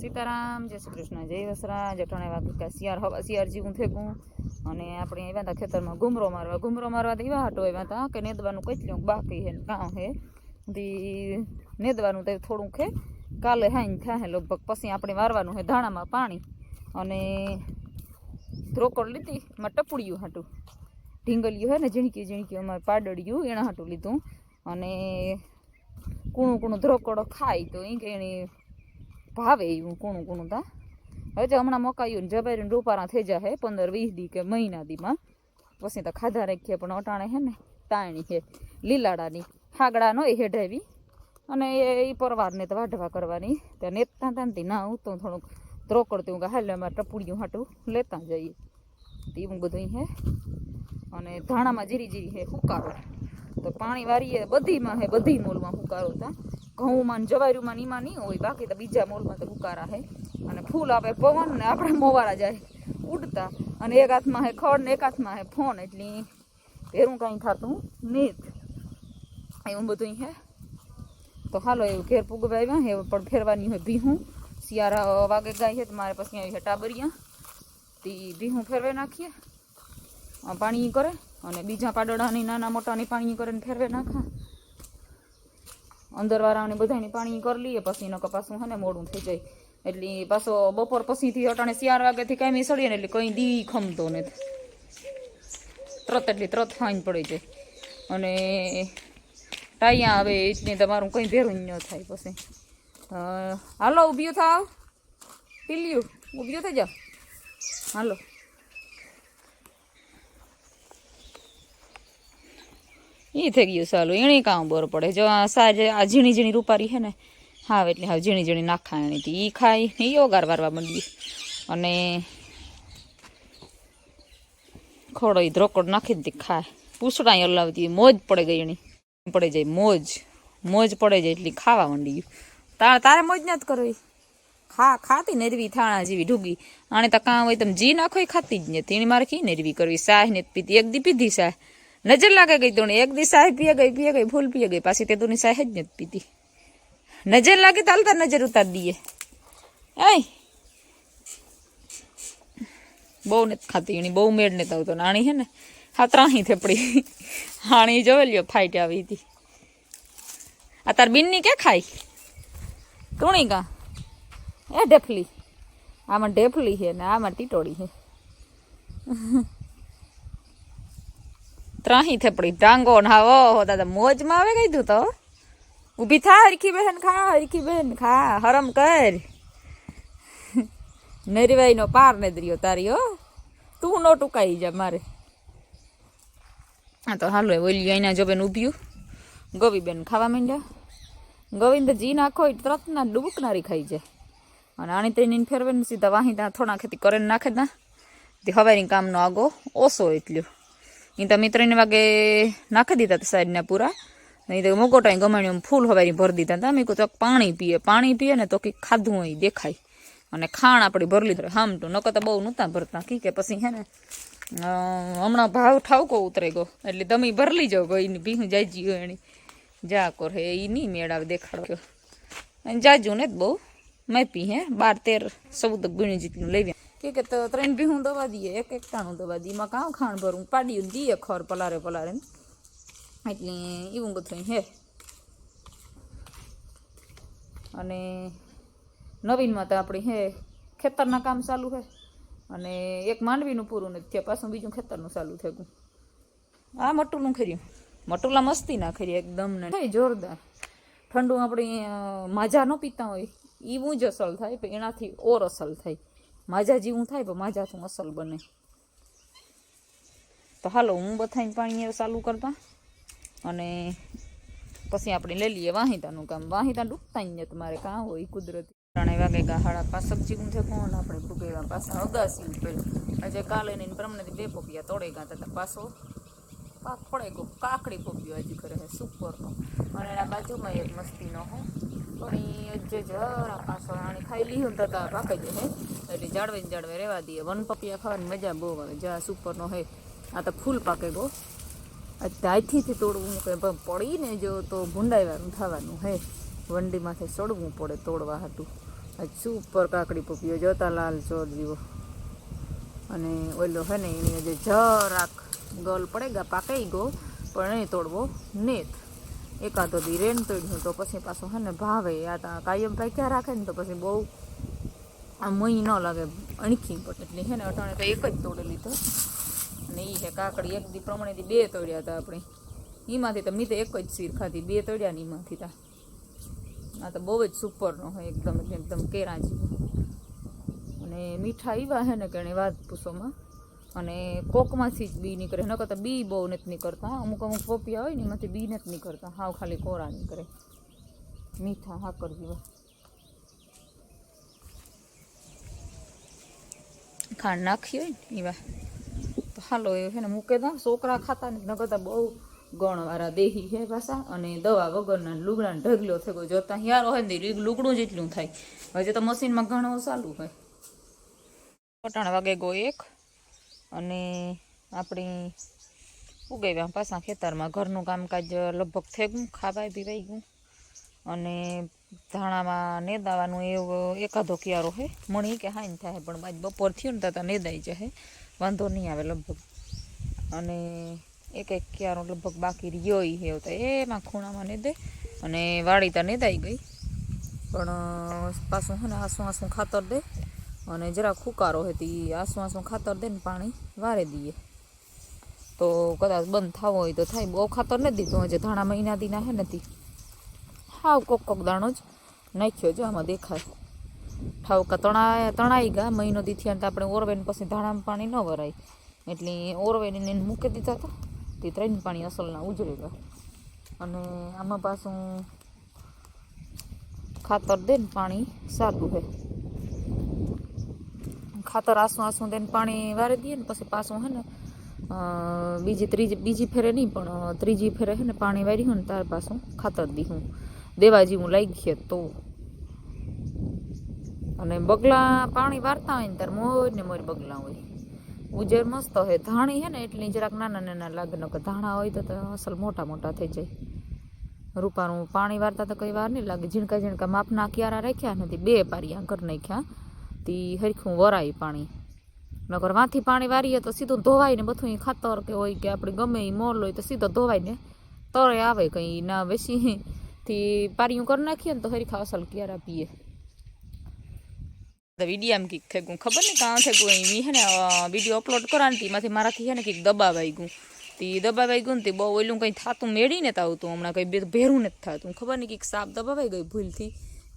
સીતારામ, જય શ્રી કૃષ્ણ, જય વસરા, જટાણે વાગે કે શિયાર હવા શિયાર જીવું થેગું અને આપણે આવ્યા હતા ખેતરમાં ઘુમરો મારવા. ઘુમરો મારવા તો એવા હાટો આવ્યા હતા કે નેદવાનું કેટલું બાકી હે ને કાં હે. દી નેદવાનું તો થોડુંક હે. કાલે હાઈન થાય લગભગ, પછી આપણે વારવાનું હે ધાણામાં પાણી. અને રોકડ લીધી માં ટપુડિયું હાટું. ઢીંગલિયું હે ને, ઝીણકી ઝીણકી અમારે પાડડિયું, એના હાટું લીધું. અને કૂણું કૂણું ધ્રોકડો ખાય તો એ કે એની ભાવે એવું કૂણું કૂણું તા. હવે હમણાં મકાયું ને જબારીને રૂપારા થઈ જાય પંદર વીસ દી કે મહિના દીમાં પછી તો ખાધા રાખીએ, પણ અટાણે હે ને તાણી હે, લીલાડાની. હાગડા નો હેઢાવી. અને એ પરવારને તો વાઢવા કરવાની. ત્યાં નેતા તાનતી ના હું તો થોડુંક ત્રોકડતું હું હાલ અમારે ટપુડિયું હાટું લેતા જઈએ. એવું બધું હે. અને ધાણામાં જીરી જીરી હે હુકારો. તો પાણી વારીએ બધીમાં હે, બધી મોલમાં હુકારો તા. ઘઉંમાં ને જવારીમાં ને એમાં નહીં હોય, બાકી તો બીજા મોલમાં તો હુકારા હે. અને ફૂલ આવે પવન ને આપણે મોવારા જાય, ઉડતા. અને એક હાથમાં હે ખડ ને એક હાથમાં હે ફોન, એટલે ભેરું કાંઈ થતું નહીં. એવું બધું હે. તો હાલો એવું ઘેર પૂગવા આવ્યા હે, પણ ફેરવાની હોય ભીહું. શિયાળા વાગે ગાય છે તો મારે પછી આવી છે ટાબરિયા. તે ભીહું ફેરવે નાખીએ. આ પાણી કરે, અને બીજા પાડોડાની, નાના મોટાની પાણી કરે ને ફેરવે નાખા. અંદરવાળાની બધાની પાણી કરી લઈએ, પછી એનો કપાસું હે ને મોડું થઈ જાય. એટલે પાછો બપોર પછીથી અટાણે ચાર વાગ્યાથી કાંઈ સળીએ ને એટલે કંઈ દી ખમતો નથી. તરત એટલી તરત ફાઈન પડી જાય. અને ટાયા આવે એટલે તમારું કંઈ ભેરું ન થાય પછી. હાલો ઊભ્યું થાવ. પીલ્યું. ઊભ્યું થઈ જાઓ હાલો. એ થઈ ગયું સાલું. એણે કામ બર પડે. જો આ સાજે, આ ઝીણી ઝીણી રૂપારી છે ને હા એટલે હા ઝીણી ઝીણી નાખા એણીથી ઈ ખાય ને ઓગાર વારવા માંડી. અને ખોડો ઈ ધ્રોકડ નાખી દીધી ખાય. પૂછડા હલાવતી મોજ પડે ગઈ એની. પડે જાય મોજ. મોજ પડે જાય એટલી ખાવા માંડી ગયું. તારે તારે મોજ ના જ કરવી. ખા, ખાતી નેરવી થાણા જેવી ઢૂગી. આને તો કાં હોય તમે જી નાખો એ ખાતી જ નથી. એની મારે કી નેરવી કરવી? સાહ ને પીતી એક દી પીધી સાહ નજર લાગે ગઈ તો એક દી સાહ પીએ ગઈ પીએ ગઈ ફૂલ પીએ ગઈ પાછી તે તું સાહ જ નથી પીતી નજર લાગે તો હાલતા નજર ઉતાર દઈએ એ બહુ નથી ખાતી એની બહુ મેળ નથી આવતો નાણી છે ને હા ત્રાહી થેપડી હાણી જોવે લ્યો ફાઈટ આવી હતી આ તાર બિનની કે ખાઈ ટૂણી કા એ ઢેફલી આમાં ઢેફલી છે ને આમાં ટીટોળી છે ત્રાહી થેપડી ટાંગો ને હા, ઓહો, દાદા, મોજમાં આવે કીધું તો ઊભી થા, હરખી બહેન, ખા, હરખી બહેન, ખા, હરમ કર. નરીવાઈ નો પાર ને દરિયો તારી, હો. તું નો ટુકાઈ જા મારે. હા તો હાલો ઓલી અહીંના જો બેન ઊભ્યું. ગોવી બેન ખાવા માંડ્યા. ગોવિંદ જી નાખો તરત ના ડૂબકનારી ખાઈ જાય. અને આણી તેની ફેરવે સીધા વાહી ત્યાં થોડા ખેતી કરીને નાખે ના તે હવારી કામનો આગો ઓછો એટલો એ તો મિત્રને વાગે નાખી દીધા હતા સાઈડના પૂરા. નહીં તો મોગોટા ગમાણી ફૂલ હવારી ભરી દીધા હતા મેં કહું તો પાણી પીએ પાણી પીએ ને તો કંઈક ખાધું હોય ઈ દેખાય. અને ખાણ આપણી ભરલી ધરે હામ તો નકર તો બહુ નહોતા ભરતા. કી કે પછી હે ને અ, હમણાં ભાવ ઠાવકો ઉતરે ગયો એટલે તમે ભરલી જાઓ ગઈ ને ભીહું જાય જીઓ એની. જા કોર હે એ નહીં મેળાવ દેખાડો અને જાજુ ને જ બહુ. મેં પી હે બાર તેર ચૌદ ગુણી જેટલું લઈ ગયા કે કે તો ત્રણ ભીહું દવા દઈએ, એક એક ટાણું દવા દઈએ. એમાં કાં ખાણ ભરું પાડ્યું દઈએ ખર પલારે પલારે એટલે એવું બધું હે. અને નવીનમાં તો આપણી હે, ખેતરના કામ ચાલુ છે અને એક માંડવીનું પૂરું નથી થયા, પાછું બીજું ખેતરનું ચાલુ થયું. આ મટુલું ખર્યું. મટુલા મસ્તી ના ખરી એકદમ ને. જોરદાર. ઠંડુ આપણે માજા ન પીતા હોય. એવું જ અસલ થાય એનાથી ઓર અસલ થાય. માજા જેવું થાય, પણ માજાથી અસલ બને. તો હાલો, હું બથાઈને પાણી ચાલુ કરતા. અને પછી આપણે લઈ લઈએ વાહિતાનું કામ. વાહિતા ડૂબતા જ તમારે મારે, કાં હોય કુદરતી. ત્રણે વાગે ગાહાડા પાસક જીવું છે કોણ? આપણે ભૂગેવા પાછા અગાસી ઉપર. આજે કાલે ને પ્રમાણે બે પોપિયા તોડે ગાતા પાછો પાક પડે ગયો કાકડી પોપ્યો હજી કરે છે, સુપરનો. અને એના બાજુમાં એક મસ્તીનો હું. પણ એ જે જરા પાછો આણી ખાઈ લીધું તો પાકાઈ જશે એટલે જાળવે જાળવે રહેવા દઈએ. વન પપિયા ખાવાની મજા બહુ આવે. જા સુપરનો હે. આ તો ફૂલ પાકે ગો. ત્યાંથી તોડવું કે પડીને જો તો ભૂંડાઈવાનું થવાનું હે. વંડીમાંથી સડવું પડે તોડવા હતું સુપર કાકડી પોપીઓ જોતા લાલ ચોર જેવો. અને ઓલો હે ને, એની જે જરાક ગોલ પડેગા પાકાઈ ગયો, પણ નહીં તોડવો નેત. એકાદો દી રેન તોડ્યું, તો પછી પાછો હે ને ભાવે. આ તા કાયમ પાક્યા રાખે ને, તો પછી બહુ આ મહી ન લાગે, અણખી પડે. એટલે હે ને અટાણે તો એક જ તોડી લીધો. અને એ હે કાકડી, એક દી પ્રમાણેથી બે તોડ્યા હતા આપણે. એમાંથી તો મી તો એક જ શીર ખાધી, બે તોડ્યા ને એમાંથી તા. આ તો બહુ જ સુપરનો હોય એકદમ એકદમ કેરા જેવું અને મીઠા એવા હે ને કે વાત પૂછોમાં અને કોકમાંથી જ બી નીકળે ન કરતાં બી બહુ નથી નીકળતા અમુક અમુક પોપિયા હોય ને એમાંથી બી નથી નીકળતા. હાવ ખાલી કોરા નીકળે. મીઠા હાકર જેવા ખાંડ નાખી હોય ને એવા. તો હાલો એ છે ને મૂકે દા છોકરા ખાતા ને ન તો બહુ ગણવાળા દેહી હે પાછા. અને દવા વગરના લુગડા ઢગલો થયો જોતા હિયારો હોય ને લુગડું જેટલું થાય. હજી તો મશીનમાં ઘણો ચાલુ હોય. પટાણ વાગે ગયો એક અને આપણી ઉગાવ્યા પાછા ખેતરમાં ઘરનું કામકાજ લગભગ થઈ ગયું ખાવાય પીવાઈ ગયું. અને ધાણામાં નેદાવાનું એવો એકાદો ક્યારો હે, મણી કે હાઈન થાય, પણ બાજ બપોર થયું ને તો નેદાઈ જશે વાંધો નહીં આવે લગભગ. અને એક એક ક્યારો લગભગ બાકી રહ્યો હે, તો એમાં ખૂણામાં નેદે અને વાડી તો નેદાઈ ગઈ. પણ પાછું હે ને આસું આસું ખાતર દે. અને જરાક ખુકારો હતી આસું આસું ખાતર દે ને પાણી વારે દઈએ તો કદાચ બંધ થવો હોય તો થાય. બહુ ખાતર નથી દીધું. હજી ધાણા મહિના દીના હે નથી હાવ કોક કોક દાણો જ નાખ્યો જો આમાં દેખાય. ઠાવકા તણા તણાઈ ગયા. મહિનો દીથી અને આપણે ઓરવેને પછી ધાણામાં પાણી ન વરાય. એટલે ઓરવેને એને મૂકી દીધા હતા. તે ત્રણ પાણી અસલના ઉજળી ગયા. અને આમાં પાછું ખાતર દે ને પાણી સારું હે. ખાતર આસું આસું દઈને પાણી વારી દઈએ ને પછી પાછું હે ને અ, બીજી ત્રીજી બીજી ફેરે નહીં પણ અ, ત્રીજી ફેરે હે ને પાણી વાર્યું ને ત્યાર પાછું ખાતર દીધું દેવા જેવું લાગી છે તો. અને બગલા પાણી વારતા હોય ને ત્યારે મોર ને મોર બગલા હોય. ઉજેર મસ્ત હોય ધાણી હે ને એટલી જરાક નાના નાના લાગે ન ધાણા હોય તો તો અસલ મોટા મોટા થઈ જાય. રૂપાનું પાણી વારતા તો કઈ વાર નહીં લાગે. ઝીણકા ઝીણકા માપના ક્યારા રાખ્યા નથી. બે પારિયા ઘર નાખ્યા. તી, હરખું વરાય પાણી. નકર વાંથી પાણી વારીએ તો સીધું ધોવાય ને બધું ઈ ખાતર કે હોય કે આપણે ગમે એ મોલ હોય તો સીધો ધોવાય ને તરે આવે કંઈ. ના બેસી થી પારિયું કરી નાખીએ ને તો હરીખા અસલ ક્યારા પીએ. વીડિયો આમ કીક થઈ ગયું ખબર નહીં કાં થઈ ગયું એમ હે ને વીડિયો અપલોડ કરા ને તેમાંથી મારાથી હે ને કંઈક દબાવાઈ ગયું તે દબાવાઈ ગયું ને તે બહુ ઓલું કંઈ થાતું મેળી ને આવતું. હમણાં કંઈ બે, ભેરું નથી થતું. ખબર નહીં કંઈક સાપ દબાવાઈ ગઈ ભૂલથી.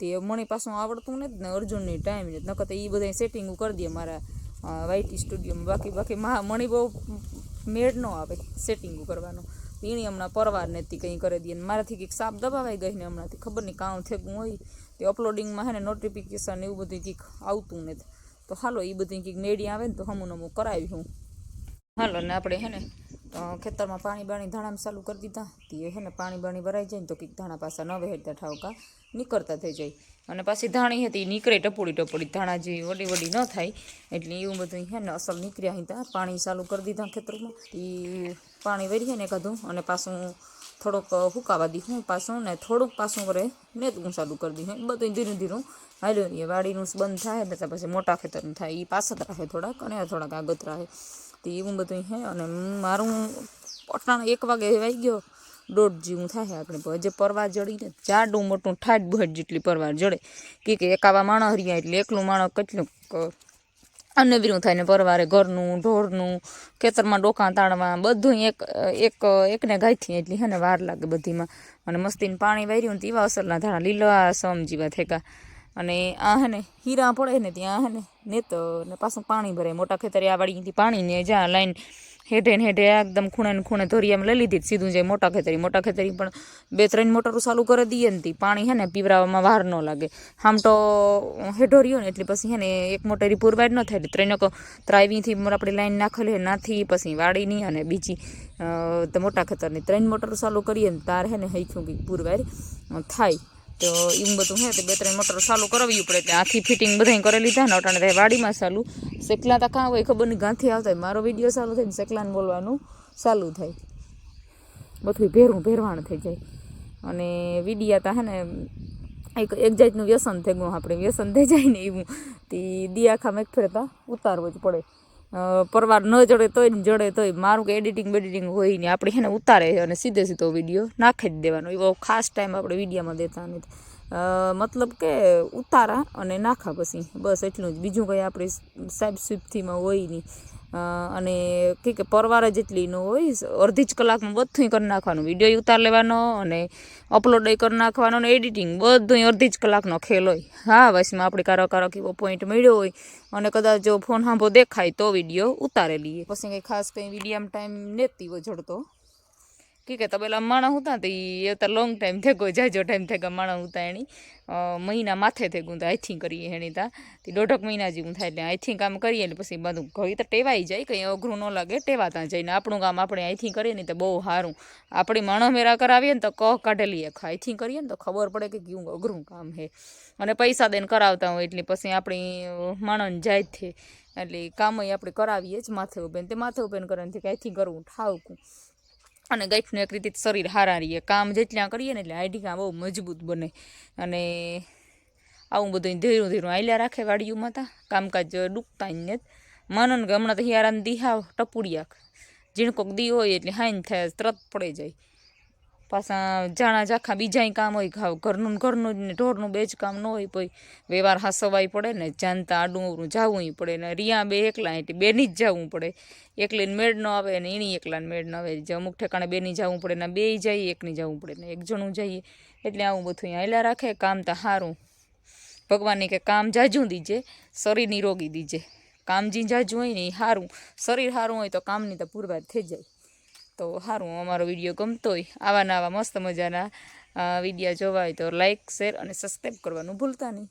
તે મને પાછું આવડતું નથી ને અર્જુનની ટાઈમ નથી. નકર તો એ બધા સેટિંગ કરી દે મારા વાયટી સ્ટુડિયોમાં બાકી બાકી મા, મણી બહુ મેળ ન આવે સેટિંગ કરવાનું. એની હમણાં પરવાર નથી કંઈ કરી દે મારાથી કંઈક સાપ દબાવાઈ ગઈ ને હમણાંથી. ખબર નહીં કામ થેગું હોય. તે અપલોડિંગમાં હે ને નોટિફિકેશન એવું બધું કંઈક આવતું નથી. તો હાલો એ બધી કંઈક મેળી આવે ને તો હમું નમું કરાવી હું. હાલો ને આપણે હે ને ખેતરમાં પાણી બાણી ધાણામાં ચાલુ કરી દીધા. તે હે ને પાણી બાણી ભરાઈ જાય ને તો કંઈક ધાણા પાસા ન વહેતા ઠાવકા નીકળતા થઈ જાય. અને પાછી ધાણી હતી, નીકળે ટપોડી ટપોડી ધાણા જે વડી વડી ન થાય, એટલે એવું બધું હે ને અસલ નીકળ્યા હતા પાણી ચાલુ કરી દીધા ખેતરમાં. તે પાણી વેરીએ ને કાધું અને પાછું થોડોક હુકાવા દીધું પાછું, ને થોડુંક પાછું કરે નેતું ચાલુ કરી દીધું બધું ધીરું ધીરું હાલ્યો. એ વાડીનું બંધ થાય એટલે પછી મોટા ખેતરનું થાય. એ પાછળ રાખે થોડાક, અને થોડાક આગત રહે તો એવું બધું હે. અને મારું અટાણ એક વાગે વાઈ ગયો, દોઢ જેવું થાય આપણે. જે પરવા જડીને જાડું મોટું ઠાઠ બહટ જેટલી પરવાર જડે. કે કે એકાવા માણસ હરિયા એટલે એકલું માણસ કેટલું અનવીરું થાય ને પરવારે ઘરનું, ઢોરનું, ખેતરમાં ડોકા તાણવા બધું એક એક, એકને ગાયથી એટલી હે ને વાર લાગે બધીમાં. અને મસ્તીને પાણી વાર્યું ને તેવા અસરના ધાણા લીલા સમ જેવા થેકા. અને આ હે ને હીરા પડે ને ત્યાં હે ને નેતો ને પાછું પાણી ભરાય મોટા ખેતરે આ વાડીથી પાણી ને જ્યાં લાઈન હેઠે ને હેઠે એકદમ ખૂણે ને ખૂણે ધોરિયામાં લઈ લીધી સીધું જાય મોટા ખેતરી. મોટા ખેતરી પણ બે ત્રણ મોટરો ચાલુ કરી દઈએ ને પાણી હે ને પીવરાવામાં વાર ન લાગે. આમ તો હેઠો રહ્યો ને એટલે પછી હે ને એક મોટરી પૂરવાઈડ ન થાય. એટલે ત્રણેક ત્રાવીથી આપણે લાઈન નાખેલી નાથી, પછી વાડીની અને બીજી મોટા ખેતરની ત્રણ મોટરો ચાલુ કરીએ ને તાર હે ને હૈખ્યું કંઈક પૂરવાર થાય. તો એવું બધું હે તે બે ત્રણ મોટર ચાલુ કરાવવી પડે એટલે આખી ફિટિંગ બધાય કરી લીધા ને અટાણે ત્યાં વાડીમાં ચાલુ. સેકલા તો કાં હોય ખબર નહીં ગાંથી આવતા હોય. મારો વીડિયો ચાલુ થાય ને સેકલાને બોલવાનું ચાલુ થાય. બધું ભેરું ભેરવાણ થઈ જાય. અને વિડીયા તા હે ને એક એક જાતનું વ્યસન થઈ ગયું આપણે વ્યસન થઈ જાય ને એવું. તે દિયા આખામાં એક ફેરતા ઉતારવું જ પડે. પરવાર ન જડે તોય જડે તોય. મારું કે એડિટિંગ બેડિટિંગ હોય ને આપણે એને ઉતારે અને સીધે સીધો વીડિયો નાખી જ દેવાનો. એવો ખાસ ટાઈમ આપણે વિડીયામાં દેતા નથી. મતલબ કે ઉતારા અને નાખા પછી. બસ એટલું જ. બીજું કંઈ આપણે સાહેબ સ્વીપથીમાં હોય નહીં. અને કે કે પરવાર જેટલી ન હોય અડધી જ કલાકમાં બધું કરી નાખવાનું. વીડિયો ઉતાર લેવાનો અને અપલોડ કરી નાખવાનો અને એડિટિંગ બધું અડધી જ કલાકનો ખેલ હોય. હા વચમાં આપણે કારો કારો કેવો પોઈન્ટ મળ્યો હોય અને કદાચ જો ફોન સાંભો દેખાય તો વીડિયો ઉતારે લઈએ. પછી કંઈ ખાસ કંઈ વિડીયામાં ટાઈમ નથી જડતો કે કે તબેલા માણસ હતા તો એ તો લોંગ ટાઈમ થઈ ગયો જાજો ટાઈમ થઈ ગયો માણસ હતા એની. મહિના માથે થઈ ગયું તો આઈથિંગ કરીએ એની તા. તે દોઢક મહિના જેવું થાય એટલે આઈ થિંક કામ કરીએ એટલે પછી બધું ઘડી તો ટેવાઈ જાય, કંઈ અઘરું ન લાગે ટેવાતા જઈને આપણું કામ આપણે આઈથિંગ કરીએ ને તો બહુ સારું. આપણી માણસ મેરા કરાવીએ ને તો કહ કાઢેલી એક આઈથિંગ કરીએ ને તો ખબર પડે કે કેવું અઘરું કામ છે અને પૈસા દઈને કરાવતા હોય એટલે પછી આપણી માણસ જાય જ છે. એટલે કામ આપણે કરાવીએ જ માથે ઉભેન તે માથે ઉભેન કરવાથી કાંઈથી કરવું ઠાવકું. અને ગાંઠનું એક રીતે શરીર હારા રહીએ કામ જેટલા કરીએ ને એટલે આઈડી કામ બહુ મજબૂત બને. અને આવું બધું ધીરું ધીરું આયલા રાખે વાડીઓમાં તા કામકાજ ડૂબતા ને માનો ને કે હમણાં તો હિયારાને દિહાવ ટપુડિયાક. ઝીણકોક દી હોય એટલે હાઈન થાય, તરત પડે જાય. પાછા જાણા જાખા બીજાય કામ હોય ઘરનું ઘરનું જ ને ઢોરનું બે જ કામ ન હોય કોઈ. વ્યવહાર હાસવાય પડે ને જાનતા આડું અવળું જાવું પડે ને રિયા બે એકલા એટલે બેની જ જવું પડે. એકલીને મેળ ન આવે ને એની એકલાને મેળ ન આવે. જે અમુક ઠેકાણે બેની જવું પડે ને બે જઈએ એકની જવું પડે ને એક જણું જઈએ એટલે આવું બધું હાલ્યા રાખે, કામ તો સારું ભગવાનની કે કામ જાજું દીજે શરીર નિરોગી દીજે. કામ જી જાજું હોય ને એ સારું શરીર સારું હોય તો કામની તો પૂરવાર થઈ જાય. તો સારું અમારો વીડિયો ગમતો હોય. આવા નવા મસ્ત મજાના વિડીયા જોવા હોય તો લાઇક શેર અને સબસ્ક્રાઈબ કરવાનું ભૂલતા નહીં.